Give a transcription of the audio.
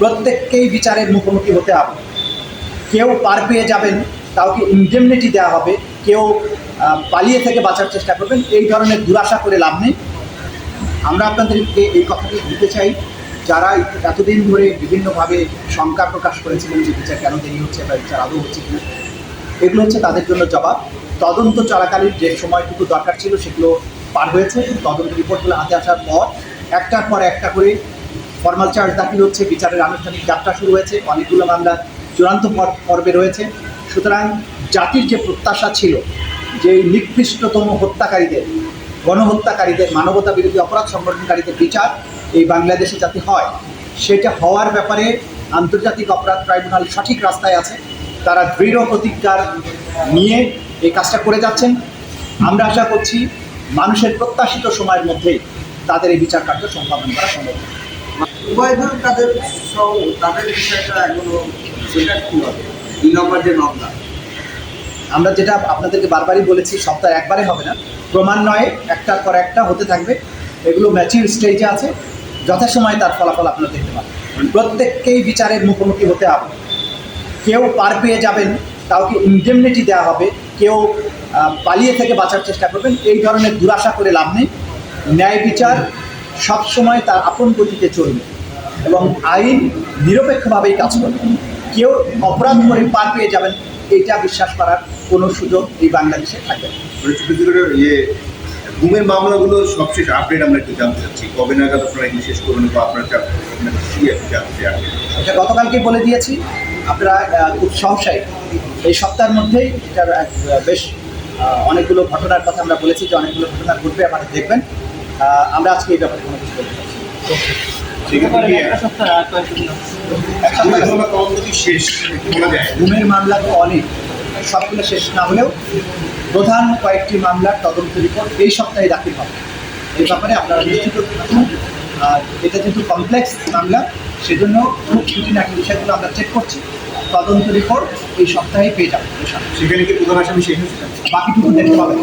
প্রত্যেককেই বিচারের মুখোমুখি হতে হবে। কেউ পার পেয়ে যাবেন, কাউকে ইনডেমনিটি দেওয়া হবে, কেউ পালিয়ে থেকে বাঁচার চেষ্টা করবেন, এই ধরনের দুরাশা করে লাভ নেই। আমরা আপনাদেরকে এই কথাটি দিতে চাই, যারা এতদিন ধরে বিভিন্নভাবে শঙ্কা প্রকাশ করেছিলেন যে বিচার কেন দেরি হচ্ছে বা বিচার আদৌ হচ্ছে কিনা, এগুলো হচ্ছে তাদের জন্য জবাব। তদন্ত চলাকালীন যে সময়টুকু দরকার ছিল, সেগুলো পার হয়েছে। তদন্ত রিপোর্টগুলো হাতে আসার পর, একটার পর একটা করে ফর্মাল চার্জ দাখিল হচ্ছে, বিচারের আনুষ্ঠানিক যাত্রা শুরু হয়েছে, অনেকগুলো মামলা চূড়ান্ত পর্বে রয়েছে। সুতরাং জাতির যে প্রত্যাশা ছিল, যে নিকৃষ্টতম হত্যাকারীদের, গণহত্যাকারীদের, মানবতা বিরোধী অপরাধ সংগঠনকারীদের বিচার এই বাংলাদেশে যাতে হয়, সেটা হওয়ার ব্যাপারে আন্তর্জাতিক অপরাধ ট্রাইব্যুনাল সঠিক রাস্তায় আছে। তারা দৃঢ় প্রতিজ্ঞার নিয়ে এই কাজটা করে যাচ্ছেন। আমরা আশা করছি মানুষের প্রত্যাশিত সময়ের মধ্যেই তাদের এই বিচার কার্য সম্পাদন করা সম্ভব উভয় ধর তাদের তাদের বিষয়টা এখনও সেটা কি হবে? আমরা যেটা আপনাদেরকে বারবারই বলেছি, সপ্তাহে একবারে হবে না। ক্রমান্বয়ে একটার পর একটা হতে থাকবে। এগুলো ম্যাচিউর স্টেজে আছে। যথাসময়ে তার ফলাফল আপনারা দেখতে পাবেন। প্রত্যেককেই বিচারের মুখোমুখি হতে হবে। কেউ পার পেয়ে যাবেন, কাউকে ইনডেমনিটি দেওয়া হবে, কেউ পালিয়ে থেকে বাঁচার চেষ্টা করবেন, এই ধরনের দুরাশা করে লাভ নেই। ন্যায় বিচার সবসময় তার আপন গতিতে চলবে। এবং আইন নিরপেক্ষভাবেই কাজ করবে কেউ অপরাধ করে পার পেয়ে যাবেন এটা বিশ্বাস করার কোনো সুযোগ এই বাংলাদেশে থাকে। মানে ইয়ে গুমের মামলাগুলো সবশেষ আপডেট আমরা একটু জানতে চাচ্ছি। কবে নাগাদ আপনারা এগুলো শেষ করবেন বা আপনার চাই এটা গতকালকে বলে দিয়েছি আপনারা খুব সহসাই এই সপ্তাহের মধ্যেই এটার এক, বেশ অনেকগুলো ঘটনার কথা আমরা বলেছি যে অনেকগুলো ঘটনা ঘটবে আপনারা দেখবেন। আমরা আজকে এই ব্যাপারে কোনো কিছু বলতে পারছি সপ্তাহ ঘুমের মামলা তো অনেক। সবগুলো শেষ না হলেও প্রধান কয়েকটি মামলার তদন্ত রিপোর্ট এই সপ্তাহে দাখিল হবে। এই ব্যাপারে আপনারা নিশ্চিত থাকুন আর এটা যেহেতু কমপ্লেক্স মামলা সেজন্য খুব খুঁটিনাটি বিষয়গুলো আমরা চেক করছি। তদন্ত রিপোর্ট এই সপ্তাহেই পেয়ে ইনশাআল্লাহ। সেখানে কি প্রধান আসামি শেষ বাকিটুকু দেখতে পাবেন।